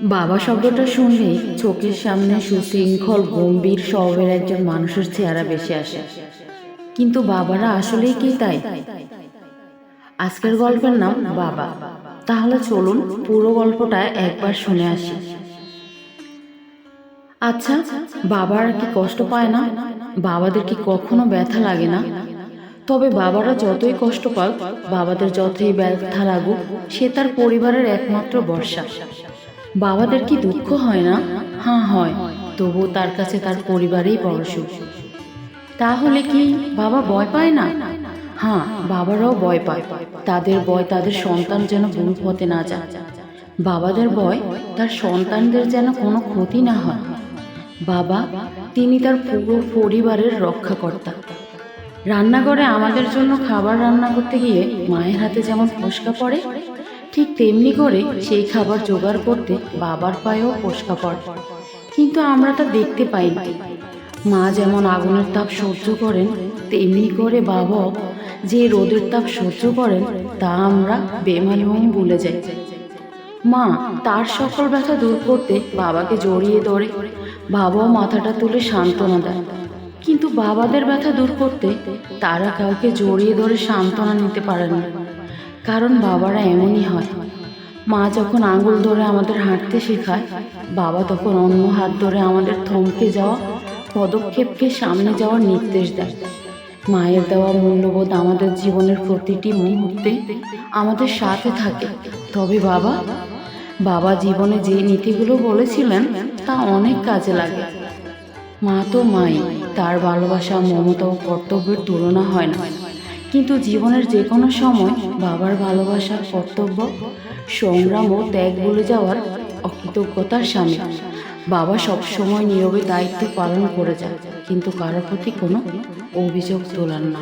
বাবা শব্দটা শুনলেই চোখের সামনে সুশৃঙ্খল, গম্ভীর স্বভাবের একজন মানুষের চেহারা বেশি আসে। কিন্তু বাবারা আসলেই কি তাই? আজকের গল্পের নাম বাবা। তাহলে চলুন পুরো গল্পটা একবার শুনে আসি। আচ্ছা বাবারা কি কষ্ট পায় না? বাবাদের কি কখনো ব্যথা লাগে না? তবে বাবারা যতই কষ্ট পাক, বাবাদের যতই ব্যথা লাগুক, সে তার পরিবারের একমাত্র ভরসা। বাবাদের কি দুঃখ হয় না? হ্যাঁ হয়। তবুও তার কাছে তার পরিবারেই বড় সুখ তাহলে কি বাবা ভয় পায় না? হ্যাঁ বাবারাও ভয় পায়। তাদের ভয় তাদের সন্তান যেন ভুল পথে না যায়। বাবাদের ভয় তার সন্তানদের যেন কোনো ক্ষতি না হয়। বাবা, তিনি তার পুরো পরিবারের রক্ষাকর্তা। রান্নাঘরে আমাদের জন্য খাবার রান্না করতে গিয়ে মায়ের হাতে যেমন ফসকা পড়ে ঠিক তেমনি করে সেই খাবার জোগাড় করতে বাবার পায়েও পোষকা পড়ে। কিন্তু আমরা তা দেখতে পাই না মা যেমন আগুনের তাপ সহ্য করেন, তেমনি করে বাবাও যে রোদের তাপ সহ্য করেন, তা আমরা বেমালুম ভুলে যাই। মা তার সকল ব্যথা দূর করতে বাবাকে জড়িয়ে ধরে। বাবাও মাথাটা তুলে সান্ত্বনা দেয়। কিন্তু বাবাদের ব্যথা দূর করতে তারা কাউকে জড়িয়ে ধরে সান্ত্বনা নিতে পারে না। কারণ বাবারা এমনই হয়। মা যখন আঙুল ধরে আমাদের হাঁটতে শেখায়, বাবা তখন অন্য হাত ধরে আমাদের থমকে যাওয়া, পদক্ষেপকে সামনে যাওয়ার নির্দেশ দেয়। মায়ের দেওয়া মূল্যবোধ আমাদের জীবনের প্রতিটি মুহূর্তে আমাদের সাথে থাকে। তবে বাবা বাবা জীবনে যে নীতিগুলো বলেছিলেন, তা অনেক কাজে লাগে। মা তো মাই, তার ভালোবাসা, মমতা ও কর্তব্যের তুলনা হয় না। কিন্তু জীবনের যে কোনো সময় বাবার ভালোবাসার কর্তব্য, সংগ্রাম ও ত্যাগ বলে যাওয়ার অকৃতজ্ঞতার সামনে বাবা সব সময় নীরবে দায়িত্ব পালন করে যায় কিন্তু কারোর প্রতি কোনো অভিযোগ তোলার না।